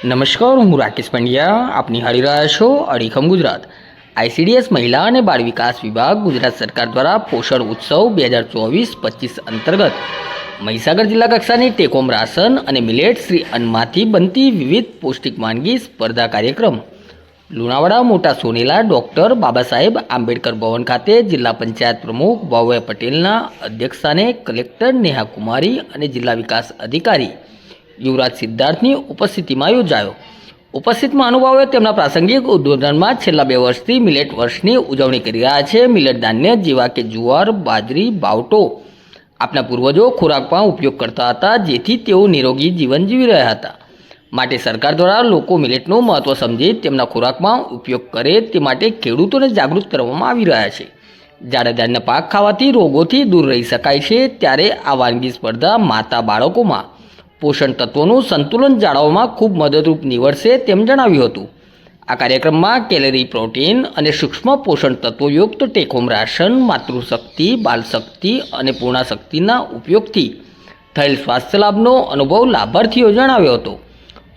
નમસ્કાર, હું રાકેશ પંડ્યા. આપની નિહાળી રહ્યા છો અડીખમ ગુજરાત. આઈસીડીએસ મહિલા અને બાળ વિકાસ વિભાગ ગુજરાત સરકાર દ્વારા પોષણ ઉત્સવ બે હજાર ચોવીસ પચીસ અંતર્ગત મહીસાગર જિલ્લા કક્ષાની ટેકોમ રાશન અને મિલેટ શ્રી અન્નમાંથી બનતી વિવિધ પૌષ્ટિક વાનગી સ્પર્ધા કાર્યક્રમ. લુણાવાડા મોટા સોનેલા ડૉક્ટર બાબા સાહેબ આંબેડકર ભવન ખાતે જિલ્લા પંચાયત પ્રમુખ ભવ્ય પટેલના અધ્યક્ષસ્થાને કલેક્ટર નેહા કુમારી અને જિલ્લા વિકાસ અધિકારી યુવરાજ સિદ્ધાર્થની ઉપસ્થિતિમાં યોજાયો. ઉપસ્થિત મહાનુભાવોએ તેમના પ્રાસંગિક ઉદ્બોધનમાં છેલ્લા બે વર્ષથી મિલેટ વર્ષની ઉજવણી કરી રહ્યા છે. મિલેટ ધાન્ય જેવા કે જુવાર, બાજરી, બાવટો આપના પૂર્વજો ખોરાકમાં ઉપયોગ કરતા હતા, જેથી તેઓ નિરોગી જીવન જીવી રહ્યા હતા. માટે સરકાર દ્વારા લોકો મિલેટનું મહત્ત્વ સમજી તેમના ખોરાકમાં ઉપયોગ કરે તે માટે ખેડૂતોને જાગૃત કરવામાં આવી રહ્યા છે. જ્યારે ધાન્ય પાક ખાવાથી રોગોથી દૂર રહી શકાય છે, ત્યારે આ વાનગી સ્પર્ધા માતા બાળકોમાં પોષણ તત્વોનું સંતુલન જાળવવામાં ખૂબ મદદરૂપ નીવડશે તેમ જણાવ્યું હતું. આ કાર્યક્રમમાં કેલરી, પ્રોટીન અને સૂક્ષ્મ પોષણ તત્વોયુક્ત take home ration, Matrushakti Balshakti અને પૂર્ણાશક્તિના ઉપયોગથી થયેલ સ્વાસ્થ્ય લાભનો અનુભવ લાભાર્થીઓ જણાવ્યો હતો.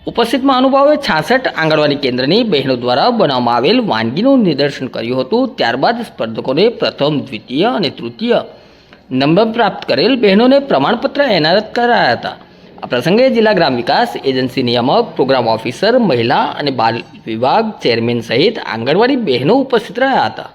ઉપસ્થિત મહાનુભાવે છાસઠ આંગણવાડી કેન્દ્રની બહેનો દ્વારા બનાવવામાં આવેલ વાનગીનું નિદર્શન કર્યું હતું. ત્યારબાદ સ્પર્ધકોને પ્રથમ, દ્વિતીય અને તૃતીય નંબર પ્રાપ્ત કરેલ બહેનોને પ્રમાણપત્ર એનાયત કરાયા હતા. આ પ્રસંગે જિલ્લા ગ્રામ વિકાસ એજન્સી નિયામક, પ્રોગ્રામ ઓફિસર, મહિલા અને બાલ વિભાગ ચેરમેન સહિત આંગણવાડી બહેનો ઉપસ્થિત રહ્યા હતા.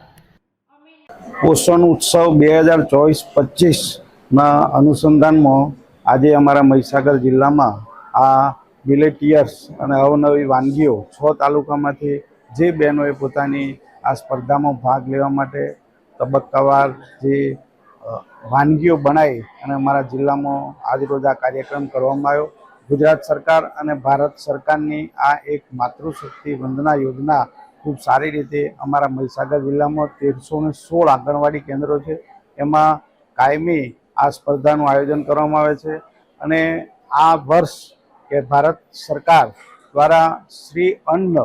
પોષણ ઉત્સવ બે હજાર ચોવીસ પચીસના અનુસંધાનમાં આજે અમારા મહીસાગર જિલ્લામાં આ વિલેટિયર્સ અને અવનવી વાનગીઓ છ તાલુકામાંથી જે બહેનોએ પોતાની આ સ્પર્ધામાં ભાગ લેવા માટે તબક્કાવાર જે વાનગીઓ બનાવી અને અમારા જિલ્લામાં આજરોજ આ કાર્યક્રમ કરવામાં આવ્યો. ગુજરાત સરકાર અને ભારત સરકારની આ એક માતૃશક્તિ વંદના યોજના ખૂબ સારી રીતે અમારા મહીસાગર જિલ્લામાં તેરસો ને સોળ આંગણવાડી કેન્દ્રો છે. એમાં કાયમી આ સ્પર્ધાનું આયોજન કરવામાં આવે છે અને આ વર્ષ કે ભારત સરકાર દ્વારા શ્રી અન્ન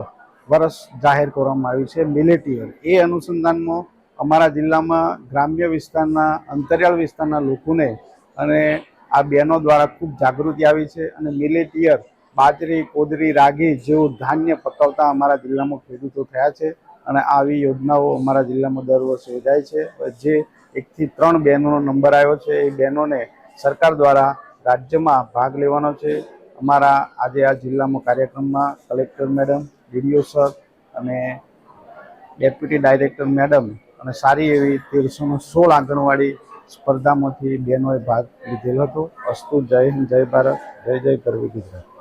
વર્ષ જાહેર કરવામાં આવ્યું છે. મિલેટિયર એ અનુસંધાનમાં અમારા જિલ્લામાં ગ્રામ્ય વિસ્તારના, અંતરિયાળ વિસ્તારના લોકોને અને આ બહેનો દ્વારા ખૂબ જાગૃતિ આવી છે અને મિલેટિયર બાજરી, કોદરી, રાગી જેવું ધાન્ય પકવતા અમારા જિલ્લામાં ખેડૂતો થયા છે અને આવી યોજનાઓ અમારા જિલ્લામાં દર વર્ષે યોજાય છે. જે એકથી ત્રણ બહેનોનો નંબર આવ્યો છે. એ બહેનોને સરકાર દ્વારા રાજ્યમાં ભાગ લેવાનો છે. અમારા આજે આ જિલ્લામાં કાર્યક્રમમાં કલેક્ટર મેડમ, ડીડીઓ સર અને ડેપ્યુટી ડાયરેક્ટર મેડમ અને સારી એવી તેરસોનો સોળ આંગણવાડી સ્પર્ધામાંથી બહેનોએ ભાગ લીધેલો હતો. અસ્તુ જય હિન્દ, જય ભારત, જય જય કરવી ગુજરાત.